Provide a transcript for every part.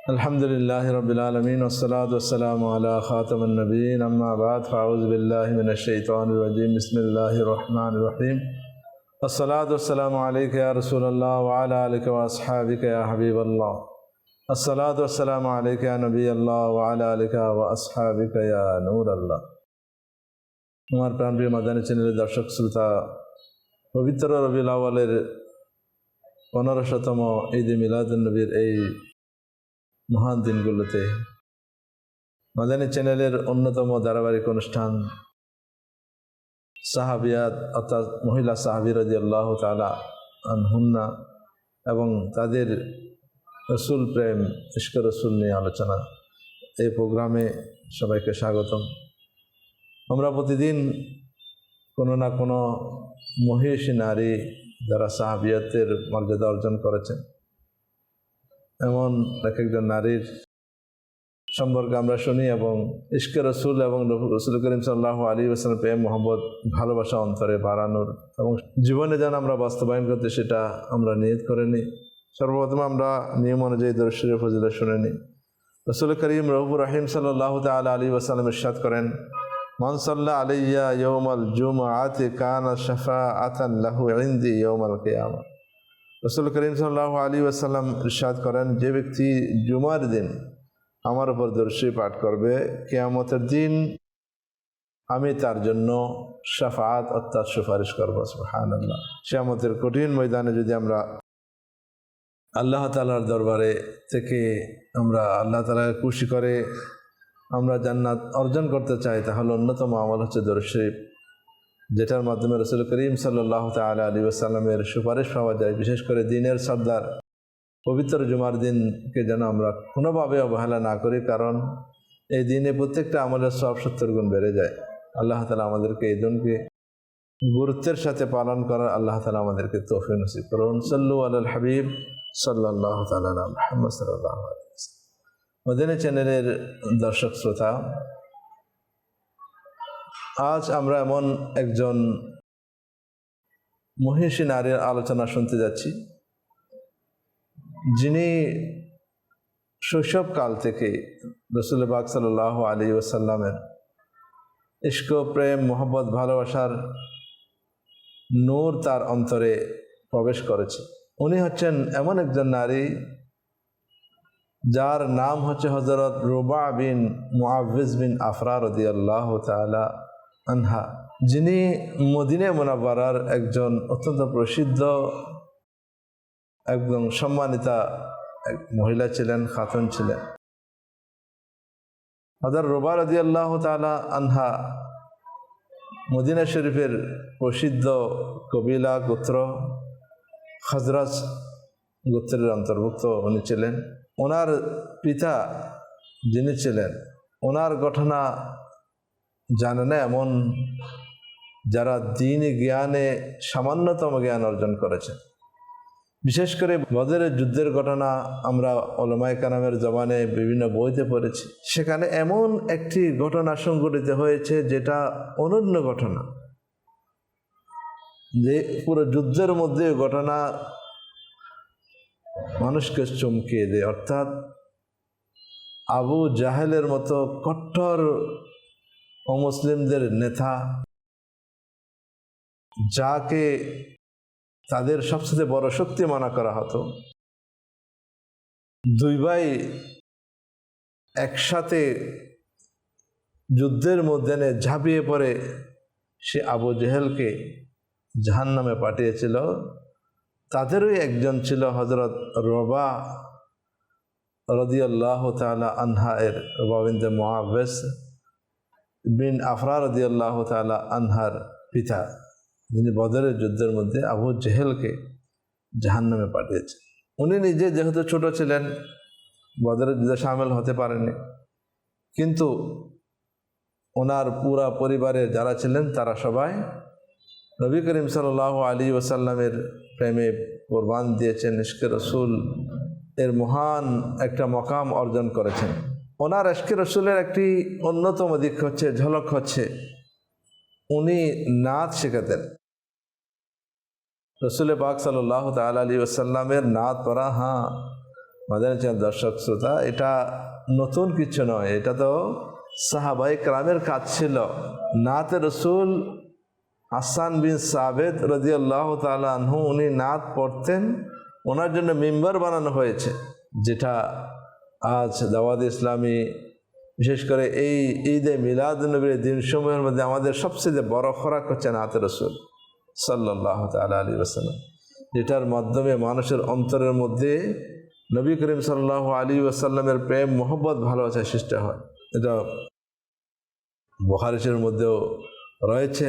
الحمد لله رب العالمين والصلاة والسلام على خاتم النبيين أما بعد فأعوذ بالله من الشيطان الرجيم بسم الله الرحمن الرحيم الصلاة والسلام عليك يا رسول الله وعلى آلك وأصحابك يا حبيب الله الصلاة والسلام عليك يا نبي الله وعلى آلك وأصحابك يا نور الله আমার প্রাণপ্রিয় মাদানী চ্যানেলের দর্শক শ্রোতা পবিত্র রবিউল আওয়ালের পনেরোশতম ঈদে মিলাদুলনবীর এই মহান দিনগুলোতে। মাদানী চ্যানেলের অন্যতম ধারাবাহিক অনুষ্ঠান সাহাবিয়াত, অর্থাৎ মহিলা সাহাবি আল্লাহ তালা আনহুন্না এবং তাদের রসুল প্রেম ইস্ক রসুল নিয়ে আলোচনা। এই প্রোগ্রামে সবাইকে স্বাগতম। আমরা প্রতিদিন কোনো না কোনো মহিষী নারী যারা সাহাবিয়াতের মর্যাদা অর্জন করেছেন এমন এক একজন নারীর সম্পর্কে আমরা শুনি এবং ইস্কে রসুল এবং রসুল করিম সাল্লাহ আলী ওসালাম প্রেম মোহাম্মদ ভালোবাসা অন্তরে বাড়ানোর এবং জীবনে যেন আমরা বাস্তবায়ন করতে সেটা আমরা নিয়ত করে নিই। সর্বপ্রথম আমরা নিয়ম অনুযায়ী দর্শনের ফজিলা শুনে নিই। রসুল করিম রহুর রাহিম সাল্লাহ তাল আলী ওসালাম ইরশাদ করেন মনসল্লা আলিয়া ইয়ৌমাল জুম আতে কানা শফা আতান লাহু ইন্দি ইয়ৌমাল কেয়ামা। রসুল করিম সাল্লাহ আলী ওসাল্লাম ইরশাদ করেন, যে ব্যক্তি জুমার দিন আমার উপর দর্শী পাঠ করবে, কেয়ামতের দিন আমি তার জন্য সাফাত অর্থাৎ সুপারিশ করব। সুহান আল্লাহ কেয়ামতের কঠিন ময়দানে যদি আমরা আল্লাহ তালার দরবারে থেকে আমরা আল্লাহ তালাকে খুশি করে আমরা জান্নাত অর্জন করতে চাই, তাহলে অন্যতম আমল হচ্ছে দর্শরীফ যেটার মাধ্যমে রসুল করিম সাল্লাহ তালা আলী আসাল্লামের সুপারিশ পাওয়া যায়, বিশেষ করে দিনের সর্দার পবিত্র জুমার দিনকে যেন আমরা কোনোভাবে অবহেলা না করি, কারণ এই দিনে প্রত্যেকটা আমলের সব সত্তর গুণ বেড়ে যায়। আল্লাহ তালা আমাদেরকে এই দিনকে গুরুত্বের সাথে পালন করার আল্লাহ তালা আমাদেরকে তৌফিক নসিব করুন। সাল্লু আল হাবিব সাল্লাহ তালা মোহাম্মদ সাল্লাহ চ্যানেলের দর্শক, শ্রোতা আজ আমরা এমন একজন মহিষী নারীর আলোচনা শুনতে যাচ্ছি, যিনি শৈশবকাল থেকে রসুল বাক সাল্লাহ আলী ওসাল্লামের ইস্ক প্রেম, মোহব্বত, ভালোবাসার নূর তার অন্তরে প্রবেশ করেছে। উনি হচ্ছেন এমন একজন নারী যার নাম হচ্ছে হজরত রুবা বিন মুআবিজ বিন আফরা রদি আল্লাহ তালা আনহা, যিনি মদিনে মোনাব্বারার একজন অত্যন্ত প্রসিদ্ধ, একদম সম্মানিতা এক মহিলা ছিলেন, খাতুন ছিলেন। হজর রুবা রদি আল্লাহ তালা আনহা মদিনা শরীফের প্রসিদ্ধ কবিলা, গোত্র, খজরাজ গোত্রের অন্তর্ভুক্ত উনি ছিলেন। ওনার পিতা যিনি ছিলেন, ওনার ঘটনা জানে না, এমন যারা দিন জ্ঞানে সামান্যতম জ্ঞান অর্জন করেছেন বিশেষ করে বদরের যুদ্ধের ঘটনা আমরা অলমায় কানামের জবানে বিভিন্ন বইতে পড়েছি। সেখানে এমন একটি ঘটনা সংঘটিত হয়েছে, যেটা অনন্য ঘটনা। যে পুরো যুদ্ধের মধ্যে ঘটনা মানুষকে চমকিয়ে দেয়। অর্থাৎ আবু জাহেলের মতো কট্টর অমুসলিমদের নেতা, যাকে তাদের সবচেয়ে বড় শক্তি মানা করা হতো। দুই ভাই একসাথে যুদ্ধের মধ্যে ঝাঁপিয়ে পড়ে সে আবু জেহেলকে জাহান নামে পাঠিয়েছিল। তাদেরই একজন ছিল হজরত রবা রদিয়াল্লাহ তালা আনহা এর রবাবিন্দ মহাবেস বিন আফরা রদিয়াল্লাহ তালা আনহার পিতা, যিনি বদরের যুদ্ধের মধ্যে আবু জেহেলকে জাহান নামে পাঠিয়েছেন। উনি নিজে যেহেতু ছোট ছিলেন, বদরের যুদ্ধে সামিল হতে পারেনি কিন্তু ওনার পুরা পরিবারের যারা ছিলেন, তারা সবাই নবী করিম সাল্লাহ আলী ওসাল্লামের প্রেমে কোরবান দিয়েছেন ইস্কে রসুল এর মহান একটা মকাম অর্জন করেছেন। ওনার ইস্কে রসুলের একটি অন্যতম দিক হচ্ছে, ঝলক হচ্ছে। উনি নাচ শেখাতেন। রসুল পাক সাল্লাহ তাল আলী ওসাল্লামের নাত পড়া হ্যাঁ চ্যানেল দর্শক, শ্রোতা, এটা নতুন কিছু নয়, এটা তো সাহাবাই ক্রামের কাজ ছিল। নাতে রসুল আসান বিন সাবেদ রদিয়াল্লাহ তালু উনি নাত পড়তেন, ওনার জন্য মেম্বার বানানো হয়েছে, যেটা আজ দাওয়াদ ইসলামী, বিশেষ করে এই ঈদে মিলাদ নবীর দিনসমূহের মধ্যে আমাদের সবচেয়ে বড় খোরাক হচ্ছে নাতে রসুল সাল্লাহ তাল আলী ওসালাম যেটার মাধ্যমে মানুষের অন্তরের মধ্যে নবী করিম সাল্লাহ আলী ওসাল্লামের প্রেম, মোহব্বত ভালোবাসা সৃষ্টি হয়। এটা বহারিসের মধ্যেও রয়েছে।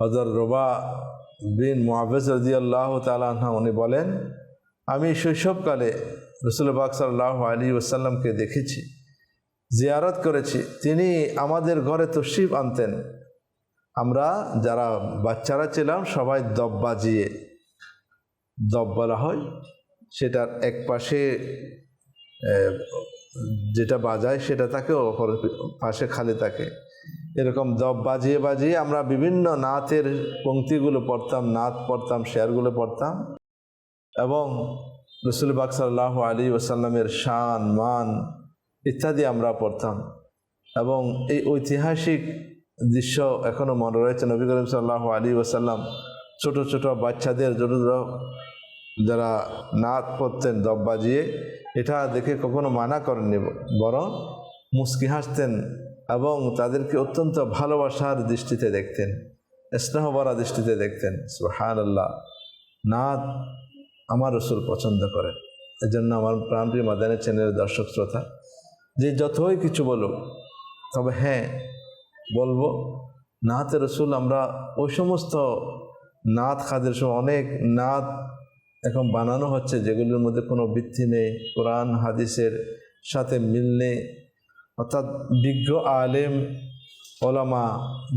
হজর রোবা বিন মহাবেজ রদি আল্লাহ তালাহা উনি বলেন, আমি শৈশবকালে রসুলবাক সাল্লাহ আলী ওসাল্লামকে দেখেছি, জিয়ারত করেছি। তিনি আমাদের ঘরে তশরিফ আনতেন। আমরা যারা বাচ্চারা ছিলাম, সবাই দব বাজিয়ে, দব বলা হয়, সেটার এক পাশে যেটা বাজায় সেটা থাকে অপর পাশে খালি থাকে এরকম দব বাজিয়ে বাজিয়ে আমরা বিভিন্ন নাথের পঙ্ক্তিগুলো পড়তাম নাথ পড়তাম, শেয়ারগুলো পড়তাম এবং রসুল বাক সাল্লাহ আলী ওসাল্লামের শান, মান ইত্যাদি আমরা পড়তাম। এবং এই ঐতিহাসিক দৃশ্য এখনও মনে রয়েছে। নবী করিম সাল্লাহ আলী ওসাল্লাম ছোট ছোট বাচ্চাদের ছোট যারা নাচ পড়তেন দব বাজিয়ে এটা দেখে কখনো মানা করেননি, বরং মুস্কি হাসতেন এবং তাদেরকে অত্যন্ত ভালোবাসার দৃষ্টিতে দেখতেন স্নেহবরা দৃষ্টিতে দেখতেন। সুহান আল্লাহ নাথ আমার রসুল পছন্দ করেন। এজন্য আমার প্রাণপ্রিয় মাদানের চ্যানেলের দর্শক শ্রোতা, যে যতই কিছু বলুক, তবে হ্যাঁ বলব নাথের রসুল আমরা ওই সমস্ত নাথ খাদের সময় অনেক নাথ এখন বানানো হচ্ছে, যেগুলির মধ্যে কোনো ভিত্তি নেই, কোরআন, হাদিসের সাথে মিল নেই। অর্থাৎ বিজ্ঞ আলেম ওলামা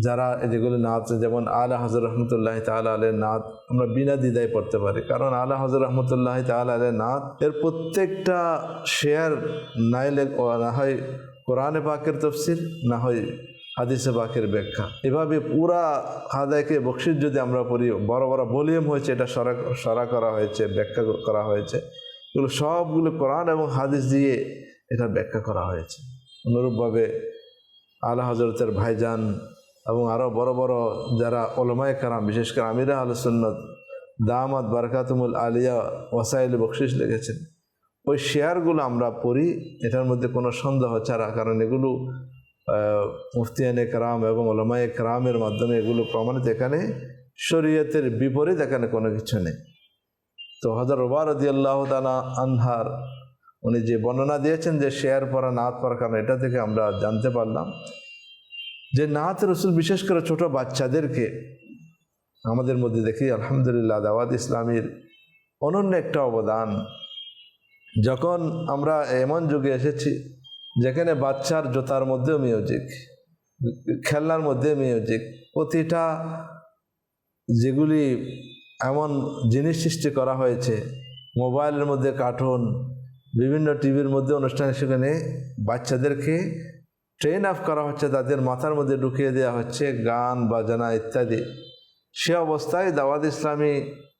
যারা যেগুলি নাচ, যেমন আলা হজর রহমতুল্লাহ তালা আলের নাত আমরা বিনা দ্বিধায় পড়তে পারি। কারণ আলা হজর রহমতুল্লাহ তালা আলের নাত এর প্রত্যেকটা শেয়ার নাইলে না হয় কোরআনে পাকের তফসির না হয় হাদিসে পাকের ব্যাখ্যা। এভাবে পুরা হাদায়কে বকশিস যদি আমরা পড়ি, বড় বড় ভলিউম হয়েছে, এটা সরা সরা করা হয়েছে, ব্যাখ্যা করা হয়েছে। এগুলো সবগুলো কোরআন এবং হাদিস দিয়ে এটা ব্যাখ্যা করা হয়েছে। অনুরূপভাবে আলা হজরতের ভাইজান এবং আরও বড় বড় যারা ওলমায় কারাম, বিশেষ করে আমিরা আল সুন্নত, দামাত বারকাতুমুল আলিয়া ওয়াসাইল বকশিস লিখেছেন। ওই শেয়ারগুলো আমরা পড়ি, এটার মধ্যে কোনো সন্দেহ ছাড়া, কারণ এগুলো মুফতিয়ানে কারাম এবং ওলমায় কারামের মাধ্যমে এগুলো প্রমাণিত। এখানে শরীয়তের বিপরীত, এখানে কোনো কিছু নেই। তো হজর ওবার আল্লাহ তালা আনহার উনি যে বর্ণনা দিয়েছেন যে শেয়ার পরা, নাত পড়ার কারণ এটা থেকে আমরা জানতে পারলাম যে নাত রসুল বিশেষ করে ছোট বাচ্চাদেরকে আমাদের মধ্যে দেখি, আলহামদুলিল্লাহ, দাওয়াত ইসলামীর অনন্য একটা অবদান। যখন আমরা এমন যুগে এসেছি যেখানে বাচ্চার জোতার মধ্যেও মিউজিক, খেলনার মধ্যে মিউজিক, প্রতিটা যেগুলি এমন জিনিস সৃষ্টি করা হয়েছে, মোবাইলের মধ্যে কার্টুন বিভিন্ন টিভির মধ্যে অনুষ্ঠানে সেখানে বাচ্চাদেরকে ট্রেন আপ করা হচ্ছে, তাদের মাথার মধ্যে ঢুকিয়ে দেওয়া হচ্ছে, গান, বাজানা ইত্যাদি। সে অবস্থায় দাওয়াত ইসলামী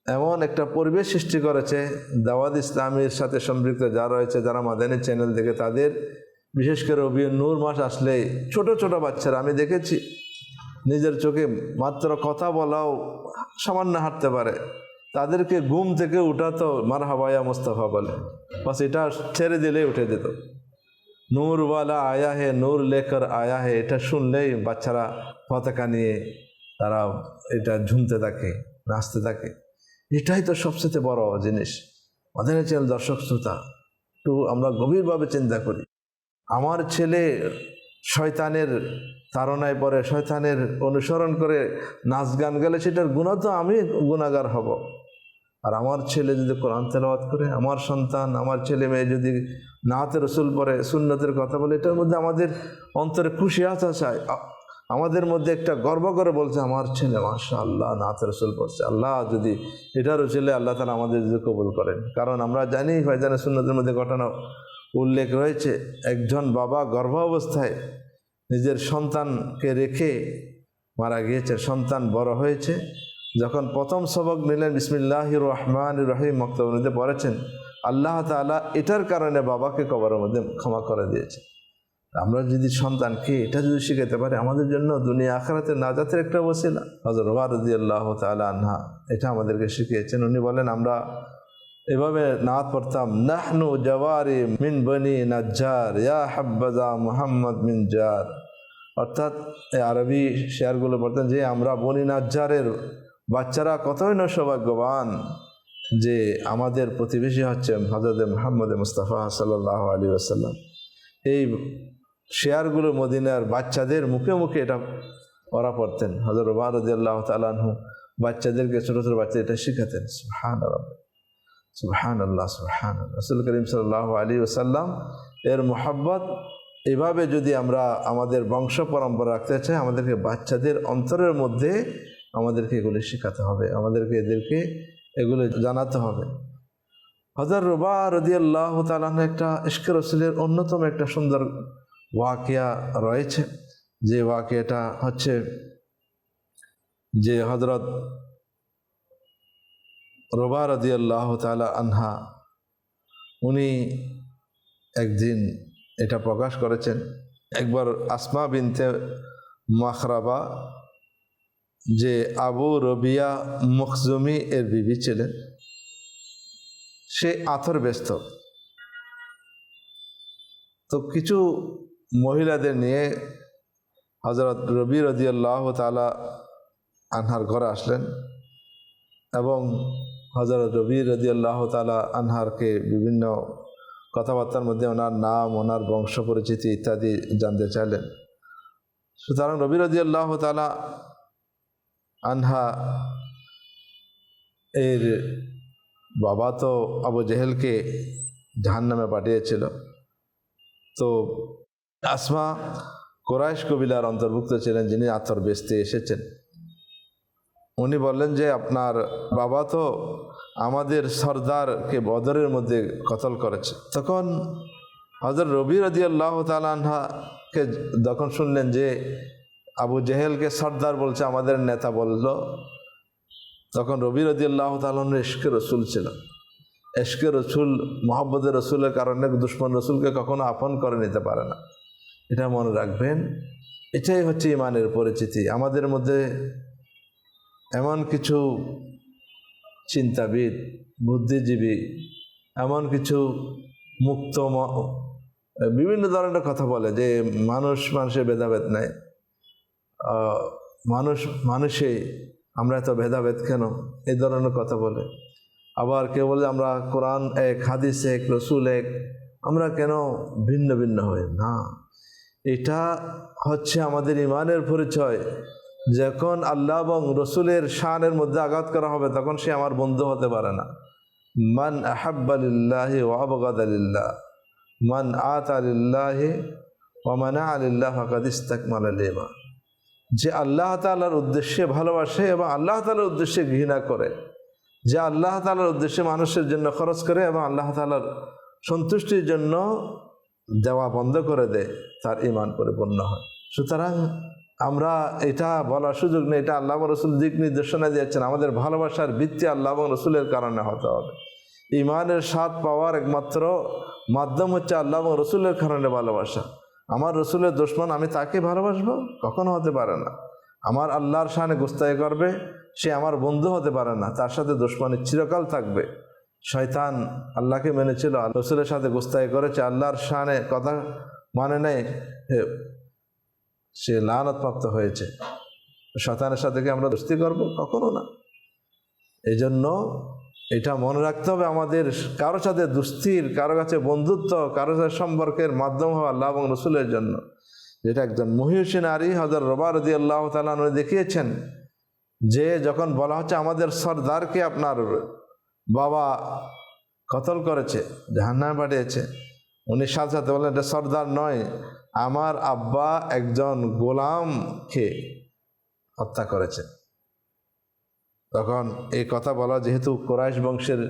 এমন একটা পরিবেশ সৃষ্টি করেছে, দাওয়াত ইসলামীর সাথে সম্পৃক্ত যারা রয়েছে, যারা মাদানী চ্যানেল দেখে তাদের বিশেষ করে রবি নূর মাস আসলে ছোট ছোট বাচ্চারা, আমি দেখেছি। নিজের চোখে মাত্র কথা বলাও সামান্য হাঁটতে পারে। তাদেরকে ঘুম থেকে উঠাতো মার হাবায়া মুস্তফা বলে। বাস এটা ছেড়ে দিলেই উঠে যেত। নূরওয়ালা আয়া হে, নূর লেকর আয়া হে, এটা শুনলেই বাচ্চারা পতাকা নিয়ে তারা এটা ঝুমতে থাকে, নাচতে থাকে। এটাই তো সবচেয়ে বড় জিনিস। মাদানী চ্যানেল দর্শক শ্রোতা, একটু আমরা গভীরভাবে চিন্তা করি। আমার ছেলে শয়তানের তারণায় পরে শয়তানের অনুসরণ করে নাচ গান গেলে সেটার গুণা তো আমি গুণাগার হব। আর আমার ছেলে যদি কোরআন তেলাওয়াত করে, আমার সন্তান, আমার ছেলে মেয়ে যদি নাতে রসুল পরে সুন্নতের কথা বলে, এটার মধ্যে আমাদের অন্তরে খুশি আসা চায় আমাদের মধ্যে একটা গর্ব করে বলছে, আমার ছেলে মাসা আল্লাহ নাতে রসুল পড়ছে। আল্লাহ যদি এটারও ছেলে আল্লাহ তালা আমাদের যদি কবুল করেন। কারণ আমরা জানি ভাইজানের সুন্নতের মধ্যে ঘটনা উল্লেখ রয়েছে, একজন বাবা গর্ভাবস্থায় নিজের সন্তানকে রেখে মারা গিয়েছে, সন্তান বড় হয়েছে। যখন প্রথম সবক নিলেন বিসমিল্লাহ রহমান রহিম মক্তবনীতে পড়েছেন আল্লাহ তালা এটার কারণে বাবাকে কবরের মধ্যে ক্ষমা করে দিয়েছে আমরা যদি সন্তানকে এটা যদি শিখাতে পারি, আমাদের জন্য দুনিয়া আখরাতে নাজাতের একটা বসিলা হজর রদি আল্লাহ তালা আনহা এটা আমাদেরকে শিখিয়েছেন। উনি বলেন, আমরা এভাবে নাত পড়তাম, নাহনু জওয়ারি মিন বনি নাজ্জার, ইয়া হাব্বাজা মুহাম্মদ মিন জার। অর্থাৎ আরবি শেয়ারগুলো বলতেন যে, আমরা বনি নাজ্জারের বাচ্চারা কতই না সৌভাগ্যবান যে আমাদের প্রতিবেশী হচ্ছে হজরত মোহাম্মদ মুস্তাফা সাল্লাহ আলী আসাল্লাম এই শেয়ারগুলো মদিনার বাচ্চাদের মুখে মুখে এটা ওরা পড়তেন। হজর বারদি আল্লাহ বাচ্চাদেরকে, ছোটো ছোটো বাচ্চা এটা শিখাতেন। সুহান সুহান আল্লাহ সুহান রসুল করিম সাল্লাহ আলী ওসাল্লাম এর মোহাব্বত এভাবে যদি আমরা আমাদের বংশ পরম্পরা রাখতে চাই, আমাদেরকে বাচ্চাদের অন্তরের মধ্যে আমাদেরকে এগুলি শেখাতে হবে, আমাদেরকে এদেরকে এগুলো জানাতে হবে। হজর রুবা রদি আল্লাহ তালাহ একটা ইস্কে রসুলের অন্যতম একটা সুন্দর ওয়াকিয়া রয়েছে। যে ওয়াকিয়াটা হচ্ছে যে হজরত রোবা রদি আল্লাহ তালা আনহা, উনি একদিন এটা প্রকাশ করেছেন, একবার আসমা বিনতে মাখরাবা যে আবু রবিয়া মখজুমি এর বিবি ছিলেন, সে আথর ব্যস্ত। তো কিছু মহিলাদের নিয়ে হজরত রবি রদিয়াল্লাহ তালা আনহার ঘরে আসলেন এবং হজরত রবি রদিয়াল্লাহ তালা আনহারকে বিভিন্ন কথাবার্তার মধ্যে ওনার নাম, ওনার বংশ পরিচিতি ইত্যাদি জানতে চাইলেন। সুতরাং রবি রদিয়াল্লাহ তালা আনহা এর বাবা তো আবু জেহেলকে জাহান নামে পাঠিয়েছিল। তো আসমা কোরাইশ কবিলার অন্তর্ভুক্ত ছিলেন, যিনি আতর বেচতে এসেছেন। উনি বললেন যে, আপনার বাবা তো আমাদের সর্দারকে বদরের মধ্যে কতল করেছে। তখন হজর রবি রদি আল্লাহ তালাহাকে যখন শুনলেন যে আবু জেহেলকে সর্দার বলছে, আমাদের নেতা বলল। তখন রবি রদি আল্লাহ তালন এশকে রসুল ছিল। এশকে রসুল মোহাম্মদের রসুলের কারণে দুশ্মন রসুলকে কখনো আপন করে নিতে পারে না। এটা মনে রাখবেন, এটাই হচ্ছে ইমানের পরিচিতি। আমাদের মধ্যে এমন কিছু চিন্তাবিদ, বুদ্ধিজীবী, এমন কিছু মুক্ত বিভিন্ন ধরনের কথা বলে যে মানুষ, মানুষের ভেদাভেদ নেয় মানুষ মানুষে আমরা এত ভেদাভেদ কেন? এ ধরনের কথা বলে। আবার কেউ বলে, আমরা কোরআন এক, হাদিস এক, রসুল এক, আমরা কেন ভিন্ন ভিন্ন হই? না। এটা হচ্ছে আমাদের ইমানের পরিচয়। যখন আল্লাহ এবং রসুলের শানের মধ্যে আঘাত করা হবে, তখন সে আমার বন্ধু হতে পারে না। মান আহাব্বালিল্লাহ ওয়াবগাদ আলিল্লাহ মান আত আলিল্লাহ ওমানা আলিল্লাহ ফকাদ ইস্তাকমাল আলিমা যে আল্লাহ তালার উদ্দেশ্যে ভালোবাসে এবং আল্লাহ তালার উদ্দেশ্যে ঘৃণা করে। যে আল্লাহ তালার উদ্দেশ্যে মানুষের জন্য খরচ করে এবং আল্লাহ তালার সন্তুষ্টির জন্য দেওয়া বন্ধ করে দেয়, তার ইমান পরিপূর্ণ হয়। সুতরাং আমরা এটা বলার সুযোগ নেই, এটা আল্লাহ রসুল দিক নির্দেশনা দিয়েছেন। আমাদের ভালোবাসার ভিত্তি আল্লাহ রসুলের কারণে হতে হবে। ইমানের স্বাদ পাওয়ার একমাত্র মাধ্যম হচ্ছে আল্লাহ এবং রসুলের কারণে ভালোবাসা। আমার রসুলের দুশ্মন আমি তাকে ভালোবাসবো? কখনো হতে পারে না। আমার আল্লাহর সামনে গুস্তাই করবে, সে আমার বন্ধু হতে পারে না, তার সাথে দুশ্মনী চিরকাল থাকবে। শয়তান আল্লাহকে মেনেছিল রসুলের সাথে গুস্তাই করেছে, আল্লাহর শানে কথা মানে নেই সে লানতপ্রাপ্ত হয়েছে। শতানের সাথে কি আমরা দোস্তি করব? কখনো না। এই জন্য এটা মনে রাখতে হবে আমাদের কারও সাথে দুস্থির, কারও কাছে বন্ধুত্ব, কারও সাথে সম্পর্কের মাধ্যম হওয়া আল্লাহ এবং রসুলের জন্য। যেটা একজন মহিউসিন আলী হজর রবা রদি আল্লাহ তালন দেখিয়েছেন, যে যখন বলা হচ্ছে আমাদের সর্দারকে আপনার বাবা কতল করেছে, জাহান্নামে পাঠিয়েছে, উনি সাথে সাথে বললেন, এটা সর্দার নয়, আমার আব্বা একজন গোলামকে হত্যা করেছে। তখন এই কথা বলা, যেহেতু কোরাইশ বংশের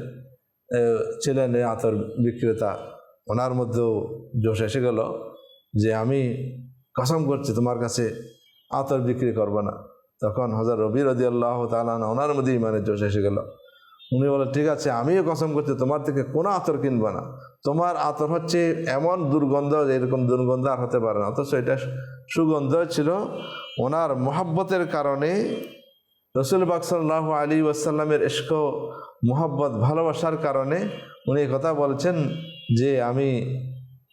ছিলেন এই আতর বিক্রেতা, ওনার মধ্যেও জোশ এসে গেল যে, আমি কসম করছি, তোমার কাছে আতর বিক্রি করব না। তখন হজর রবি রদি আল্লাহ তালান ওনার মধ্যে ইমানের জোশ এসে গেল। উনি বলে, ঠিক আছে, আমিও কসম করছি, তোমার থেকে কোনো আতর কিনবো না। তোমার আতর হচ্ছে এমন দুর্গন্ধ, এরকম দুর্গন্ধ আর হতে পারে না। অথচ এটা সুগন্ধ ছিল ওনার মোহাব্বতের কারণে রসুল বাকসাল্লাহ আলী ওয়াসাল্লামের ইস্ক মোহাব্বত, ভালোবাসার কারণে উনি কথা বলছেন যে আমি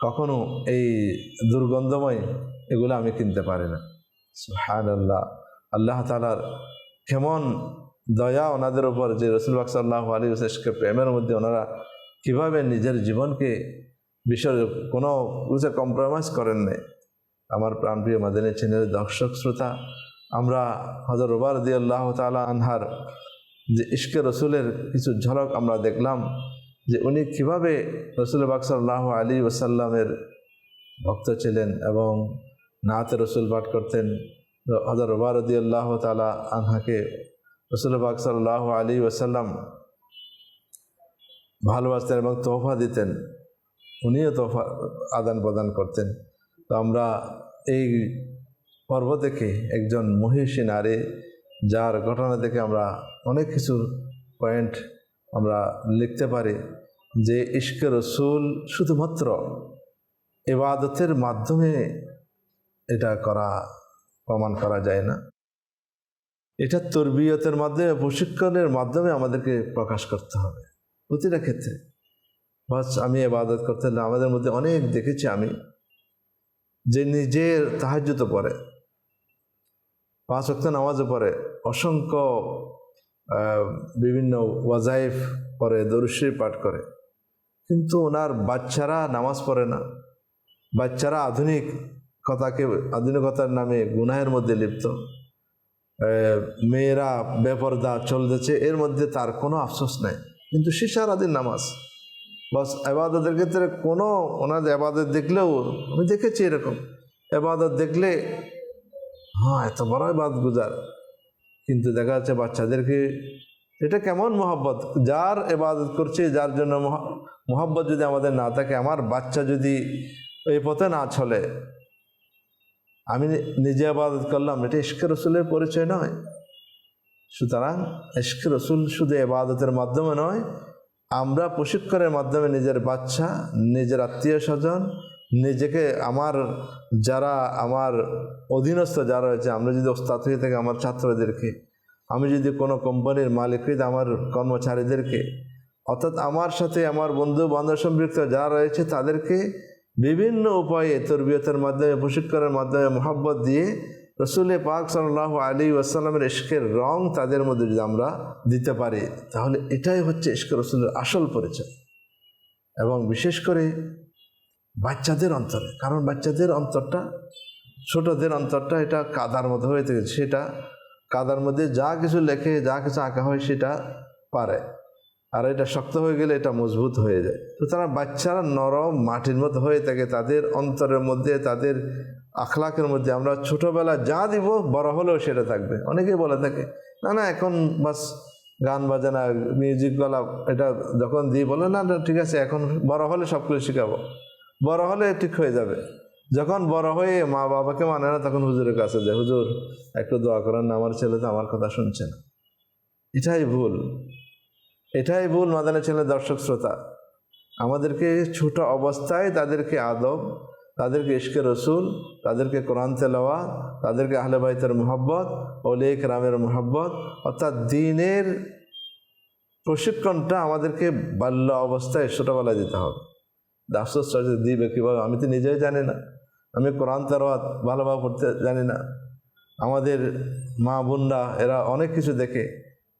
কখনো এই দুর্গন্ধময় এগুলো আমি কিনতে পারি না। সুহান আল্লাহ আল্লাহ তালার কেমন দয়া ওনাদের ওপর যে রসুল বাকসাল্লাহ আলী ওসেসকে প্রেমের মধ্যে ওনারা কীভাবে নিজের জীবনকে বিষয় কোনো কিছু কম্প্রোমাইজ করেন নাই আমার প্রাণপ্রিয় মাদিনী চ্যানেলের দর্শক, শ্রোতা আমরা হজর রোবার দি আল্লাহ তালা আনহার যে ইশকে রসুলের কিছু ঝলক আমরা দেখলাম যে উনি কীভাবে রসুল বাকসাল্লাহ আলী ওসাল্লামের ভক্ত ছিলেন এবং নাতে রসুল পাঠ করতেন। হজর রোবার দি আল্লাহ তালা আনহাকে রসুল বাকসাল্লাহ আলী ওসাল্লাম ভালোবাসতেন এবং তোহফা দিতেন। উনিও তোহফা আদান প্রদান করতেন। তো আমরা এই পর্ব থেকে একজন মহিষী নারী, যার ঘটনা থেকে আমরা অনেক কিছু পয়েন্ট আমরা লিখতে পারি যে, ইশকে রসুল শুধুমাত্র এবাদতের মাধ্যমে এটা করা, প্রমাণ করা যায় না। এটা তরবিয়তের মাধ্যমে প্রশিক্ষণের মাধ্যমে আমাদেরকে প্রকাশ করতে হবে প্রতিটা ক্ষেত্রে। বাস আমি এবাদত করতে আমাদের মধ্যে অনেক দেখেছি আমি যে নিজের তাহাজ্যত পড়ে পাঁচ অক্ত নামাজও পড়ে অসংখ্য বিভিন্ন ওয়াজাইফ পরে দরুশ্রী পাঠ করে। কিন্তু ওনার বাচ্চারা নামাজ পড়ে না। বাচ্চারা আধুনিক কথাকে, আধুনিকতার নামে গুনাহের মধ্যে লিপ্ত। মেয়েরা বেপরদা চলতেছে, এর মধ্যে তার কোনো আফসোস নাই। কিন্তু সে সারাদিন নামাজ। বাস আবাদতের ক্ষেত্রে কোনো ওনাদের আবাদত দেখলেও, আমি দেখেছি এরকম। আবাদত দেখলে হ্যাঁ এত বড় বাদ গুজার কিন্তু দেখা যাচ্ছে বাচ্চাদেরকে এটা কেমন মোহাব্বত? যার এবাদত করছে, যার জন্য মোহাব্বত যদি আমাদের না থাকে, আমার বাচ্চা যদি এই পথে না চলে, আমি নিজে আবাদত করলাম, এটা ইস্কে রসুলের পরিচয় নয়। সুতরাং ইস্কে রসুল শুধু এবাদতের মাধ্যমে নয়, আমরা প্রশিক্ষণের মাধ্যমে নিজের বাচ্চা, নিজের আত্মীয় স্বজন নিজেকে আমার যারা আমার অধীনস্থ যারা রয়েছে, আমরা যদি ওস্তাদ হয়ে থাকি, আমার ছাত্রদেরকে, আমি যদি কোনো কোম্পানির মালিক হয়ে আমার কর্মচারীদেরকে, অর্থাৎ আমার সাথে আমার বন্ধু বান্ধব সম্পৃক্ত যারা রয়েছে, তাদেরকে বিভিন্ন উপায়ে তরবিয়তের মাধ্যমে, প্রশিক্ষণের মাধ্যমে মোহাব্বত দিয়ে রসুল পাক সাল্লাহ আলী ওয়াসাল্লামের ইস্কের রং তাদের মধ্যে যদি আমরা দিতে পারি, তাহলে এটাই হচ্ছে ইস্কের রসুলের আসল পরিচয়। এবং বিশেষ করে বাচ্চাদের অন্তরে, কারণ বাচ্চাদের অন্তরটা, ছোটদের অন্তরটা এটা কাদার মতো হয়ে থাকে, সেটা কাদার মধ্যে যা কিছু লেখে, যা কিছু আঁকা হয় সেটা পারে। আর এটা শক্ত হয়ে গেলে এটা মজবুত হয়ে যায়। সুতরাং বাচ্চারা নরম মাটির মতো হয়ে থাকে, তাদের অন্তরের মধ্যে, তাদের আখলাকের মধ্যে। আমরা ছোটোবেলা যা দিব, বড় হলেও সেটা থাকবে। অনেকেই বলে থাকে, না না, এখন বাস গান বাজানা, মিউজিক গলা, এটা যখন দিই, বলে, না ঠিক আছে, এখন বড় হলে সব কিছু শেখাবো। বড় হলে ঠিক হয়ে যাবে। যখন বড় হয়ে মা বাবাকে মানে না, তখন হুজুরের কাছে যায় হুজুর, একটু দোয়া করেন আমার ছেলে তো আমার কথা শুনছে না। এটাই ভুল। এটাই ভুল মাদানের ছেলে দর্শক শ্রোতা। আমাদেরকে ছোট অবস্থায় তাদেরকে আদব, তাদেরকে ইশকে রসুল, তাদেরকে কোরআন তেলাওয়া তাদেরকে আহলে বাইতের মোহব্বত ওলেক রামের মোহব্বত, অর্থাৎ দিনের প্রশিক্ষণটা আমাদেরকে বাল্য অবস্থায় ছোটোবেলায় দিতে হবে। আফসোস দিবে কীভাবে? আমি তো নিজেই জানি না। আমি কোরআন তেলাওয়াত ভালোভাবে পড়তে জানি না। আমাদের মা বোনরা, এরা অনেক কিছু দেখে।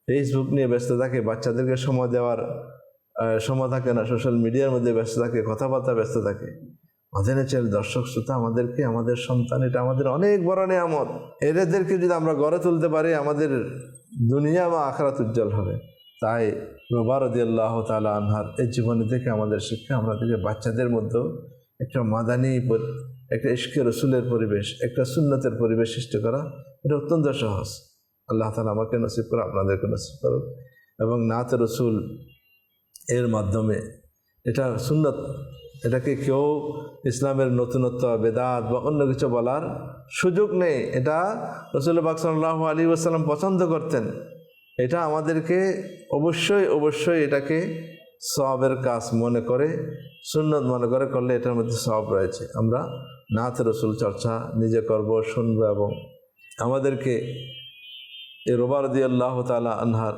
ফেসবুক নিয়ে ব্যস্ত থাকে, বাচ্চাদেরকে সময় দেওয়ার সময় থাকে না। সোশ্যাল মিডিয়ার মধ্যে ব্যস্ত থাকে, কথাবার্তা ব্যস্ত থাকে। চেল দর্শক শ্রোতা আমাদেরকে, আমাদের সন্তান, এটা আমাদের অনেক বড় নিয়ামত। এদেরকে যদি আমরা গড়ে তুলতে পারি, আমাদের দুনিয়া বা আখরাত উজ্জ্বল হবে। তাই রবারদি আল্লাহ তালা আনহার এই জীবনী থেকে আমাদের শিক্ষা, আমরা থেকে বাচ্চাদের মধ্যেও একটা মাদানি একটা ইস্কে রসুলের পরিবেশ, একটা সুন্নতের পরিবেশ সৃষ্টি করা, এটা অত্যন্ত সহজ। আল্লাহ তালা আমাকে নসিব করে আপনাদেরকে নসিব করুক। এবং নাত রসুল এর মাধ্যমে এটা সুন্নত, এটাকে কেউ ইসলামের নতুনত্ব, বেদাত বা অন্য কিছু বলার সুযোগ নেই। এটা রসুল বাক সাল্লাহ আলী আসাল্লাম পছন্দ করতেন। এটা আমাদেরকে অবশ্যই অবশ্যই এটাকে সবের কাজ মনে করে, সুন্নত মনে করে করলে এটার মধ্যে সব রয়েছে। আমরা নাথ রসুল চর্চা নিজে করব, শুনব এবং আমাদেরকে এই রোবার দিয়ে আল্লাহ তালা আনহার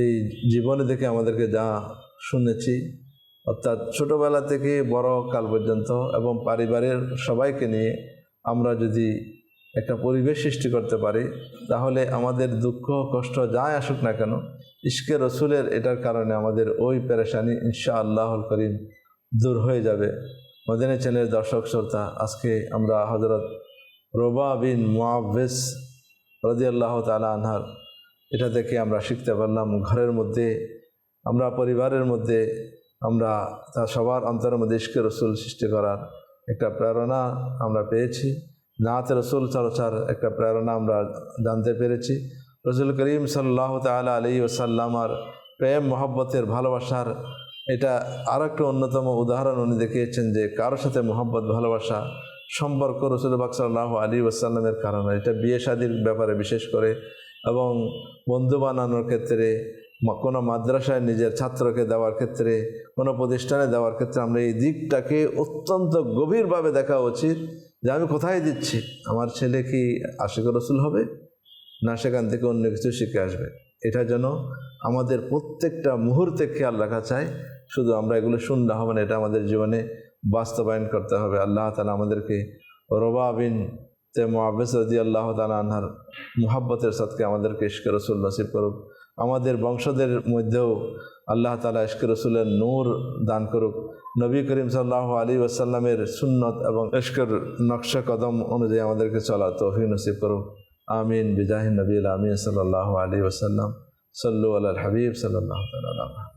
এই জীবনে দেখে আমাদেরকে যা শুনেছি, অর্থাৎ ছোটোবেলা থেকে বড় কাল পর্যন্ত এবং পারিবারের সবাইকে নিয়ে আমরা যদি একটা পরিবেশ সৃষ্টি করতে পারি, তাহলে আমাদের দুঃখ, কষ্ট যাই আসুক না কেন, ইশকে রসুলের এটার কারণে আমাদের ওই পেরেশানি ইনশা আল্লাহল করিম দূর হয়ে যাবে। মদিনা চ্যানেলের দর্শক, শ্রোতা, আজকে আমরা হজরত রোবা বিন মুআবেস রদি আল্লাহ তালা আনহার, এটা থেকে আমরা শিখতে পারলাম ঘরের মধ্যে, আমরা পরিবারের মধ্যে, আমরা তা সবার অন্তরের মধ্যে ইশকে রসুল সৃষ্টি করার একটা প্রেরণা আমরা পেয়েছি। নাত রসুল চর্চার একটা প্রেরণা আমরা জানতে পেরেছি। রসুল করিম সাল্লাহ তালা আলী ওসাল্লামার প্রেম, মহব্বতের ভালোবাসার এটা আর একটা অন্যতম উদাহরণ উনি দেখিয়েছেন যে কারোর সাথে মোহব্বত, ভালোবাসা, সম্পর্ক রসুল সাল্লাহ আলী ওসাল্লামের কারণে। এটা বিয়ে শাদির ব্যাপারে বিশেষ করে এবং বন্ধু বানানোর ক্ষেত্রে কোনো মাদ্রাসায় নিজের ছাত্রকে দেওয়ার ক্ষেত্রে, কোনো প্রতিষ্ঠানে দেওয়ার ক্ষেত্রে আমরা এই দিকটাকে অত্যন্ত গভীরভাবে দেখা উচিত যে আমি কোথায় দিচ্ছি? আমার ছেলে কি আশিক রসুল হবে? না সেখান থেকে অন্য কিছু শিখে আসবে? এটা যেন আমাদের প্রত্যেকটা মুহূর্তে খেয়াল রাখা চাই। শুধু আমরা এগুলো শুনলে হবে না, এটা আমাদের জীবনে বাস্তবায়ন করতে হবে। আল্লাহ তালা আমাদেরকে রবা বিন তে মোয়াবেস রদি আল্লাহ তালা আনহার মোহাব্বতের সাথে আমাদেরকে ইশকে রসুল নসিব করুক। আমাদের বংশদের মধ্যেও আল্লাহ তালা ইশকে রসুলের নূর দান করুক। নবী করিম সাল্লাহ আলী ওয়াসাল্লামের সুন্নত এবং ইশকের নকশা কদম অনুযায়ী আমাদেরকে চলা তৌফিক নসিব করুক। আমিন। বিজাহিন নবী আমিন সাল্লাহ আলী ওসাল্লাম সাল্লু আল্লাহ হাবিব সাল্লাহ তাল্লাহ